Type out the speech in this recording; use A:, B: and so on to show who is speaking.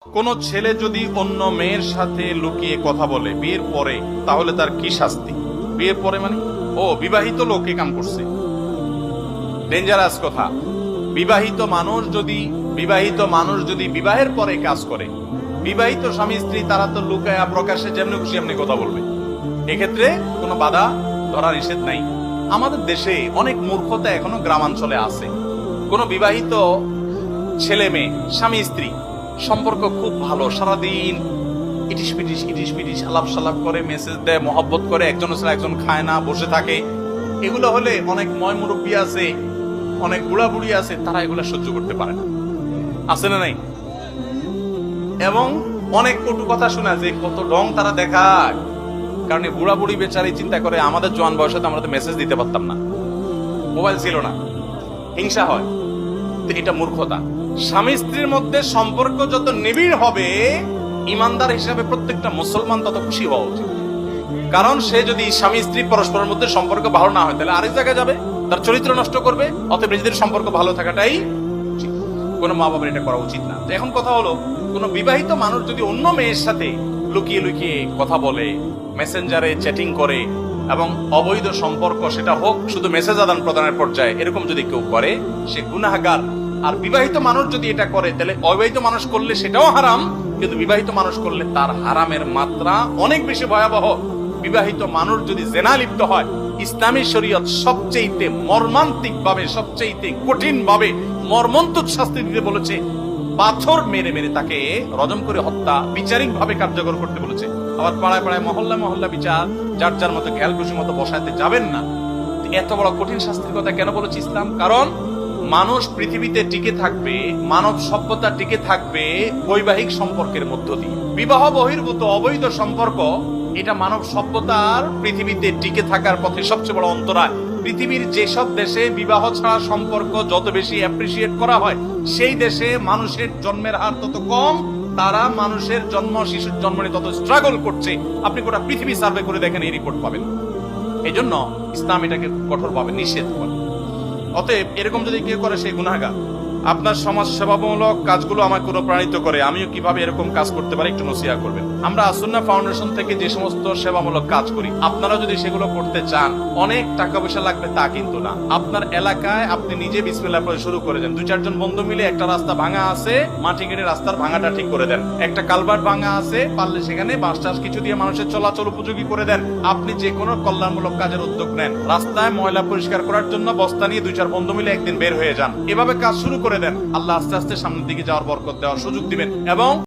A: কোন ছেলে যদি অন্য মেয়ের সাথে লুকিয়ে কথা বলে বিয়ের পরে, তাহলে তার কি শাস্তি? বিয়ের পরে মানে? ও, বিবাহিত লোক কাম করছে। ডেঞ্জারাস কথা। বিবাহিত মানুষ যদি, বিবাহিত মানুষ যদি বিবাহের পরে কাজ করে, বিবাহিত স্বামী স্ত্রী তারা তো লুকায়া প্রকাশে যেমনি খুশি এমনি কথা বলবে। এক্ষেত্রে কোনো বাধা ধরা নিষেধ নাই। আমাদের দেশে অনেক মূর্খতা এখনও গ্রামাঞ্চলে আছে। কোনো বিবাহিত ছেলে মেয়ে, স্বামী স্ত্রী সম্পর্ক খুব ভালো। সারাদিন ইটিস পিটিস ইটিস পিটিস আলাপ সালাপ করে মেসেজ দেয়, মহব্বত করে একজন ছাড়া একজন খায় না, বসে থাকে। এগুলো হলে অনেক ময় মুরব্বী আছে, অনেক বুড়া বুড়ি আছে, তারা এগুলো সহ্য করতে পারে না। আছে না নাই? এবং অনেক কটু কথা শোনা যে কত রং তারা দেখায়। কারণ বুড়া বুড়ি বেচারি চিন্তা করে, আমাদের জোয়ান বয়সে আমরা তো মেসেজ দিতে পারতাম না। মোবাইল ছিল না। হিংসা হয়। তো এটা মূর্খতা। স্বামী স্ত্রীর মধ্যে সম্পর্ক যত নিবিড় হবে, ইমানদার হিসাবে প্রত্যেকটা মুসলমান তত খুশি হওয়া উচিত। কারণ সে যদি স্বামী স্ত্রী পরস্পরের মধ্যে সম্পর্ক ভালো না হয়, তাহলে আরেক জায়গায় যাবে, তার চরিত্র নষ্ট করবে, অতএব নিজেদের সম্পর্ক ভালো থাকাটাই কোনো মা বাবার এটা করা উচিত না। তো এখন কথা হলো, কোনো বিবাহিত মানুষ যদি অন্য মেয়ের সাথে লুকিয়ে লুকিয়ে কথা বলে, মেসেঞ্জারে চ্যাটিং করে এবং অবৈধ সম্পর্ক সেটা হোক, শুধু মেসেজ আদান প্রদানের পর্যায়ে এরকম যদি কেউ করে, সে গুনাহগার আর বিবাহিত মানুষ যদি এটা করে, তাহলে অবিবাহিত মানুষ করলে সেটাও হারাম, কিন্তু বিবাহিত মানুষ করলে তার হারামের মাত্রা অনেক বেশি ভয়াবহ। বিবাহিত মানুষ যদি জেনা লিপ্ত হয়, ইসলামী শরীয়ত সবচেয়েতে মর্মান্তিক ভাবে সবচেয়েতে কঠিন ভাবে মর্মন্তুক শাস্তি দিতে বলেছে, পাথর মেরে মেরে তাকে রজম করে হত্যা বিচারিক ভাবে কার্যকর করতে বলেছে। আবার পাড়ায় পাড়ায় মহল্লা মহল্লা বিচার, যার যার মতো খেয়াল খুশি মতো বসাতে যাবেন না। এত বড় কঠিন শাস্তির কথা কেন বলেছে ইসলাম? কারণ মানুষ পৃথিবীতে টিকে থাকবে, মানব সভ্যতা টিকে থাকবে বৈবাহিক সম্পর্কের মধ্য দিয়ে। বিবাহ, বহির্ভূত, অবৈধ সম্পর্ক, এটা মানব সভ্যতার পৃথিবীতে টিকে থাকার পথে সবচেয়ে বড় অন্তরায়। পৃথিবীর যেসব দেশে বিবাহ ছাড়া সম্পর্ক যত বেশি অ্যাপ্রিসিয়েট করা হয়, সেই দেশে মানুষের জন্মের হার তত কম, তারা মানুষের জন্ম, শিশুর জন্ম নিয়ে তত স্ট্রাগল করছে। আপনি গোটা পৃথিবী সার্ভে করে দেখেন, এই রিপোর্ট পাবেন। এই জন্য ইসলাম এটাকে কঠোরভাবে নিষেধ করে। অতএব এরকম যদি কেউ করে সেই গুনাহগার। আপনার সমাজ সেবামূলক কাজগুলো আমাকে অনুপ্রাণিত করে, আমিও কীভাবে এরকম কাজ করতে পারি একটু নসিহা করবেন। আমরা আসুন্না ফাউন্ডেশন থেকে যে সমস্ত সেবামূলক কাজ করি, আপনারা যদি সেগুলো করতে চান, অনেক টাকা পয়সা লাগবে তা কিন্তু না। আপনার এলাকায় আপনি নিজে বিসমিল্লাহ করে শুরু করে দেন। দুই চারজন বন্ধু মিলে একটা রাস্তা ভাঙা আছে, মাটি কেটে রাস্তার ভাঙাটা ঠিক করে দেন। একটা কালভার্ট ভাঙা আছে, পারলে সেখানে বাস টাস কিছু দিয়ে মানুষের চলাচল উপযোগী করে দেন। আপনি যে কোনো কল্যাণমূলক কাজের উদ্যোগ নেন। রাস্তায় ময়লা পরিষ্কার করার জন্য বস্তা নিয়ে দুই চার বন্ধু মিলে একদিন বের হয়ে যান। এভাবে কাজ শুরু করে দেন। আল্লাহ আস্তে আস্তে সামনের দিকে যাওয়ার বরকত দেওয়ার সুযোগ দিবেন। এবং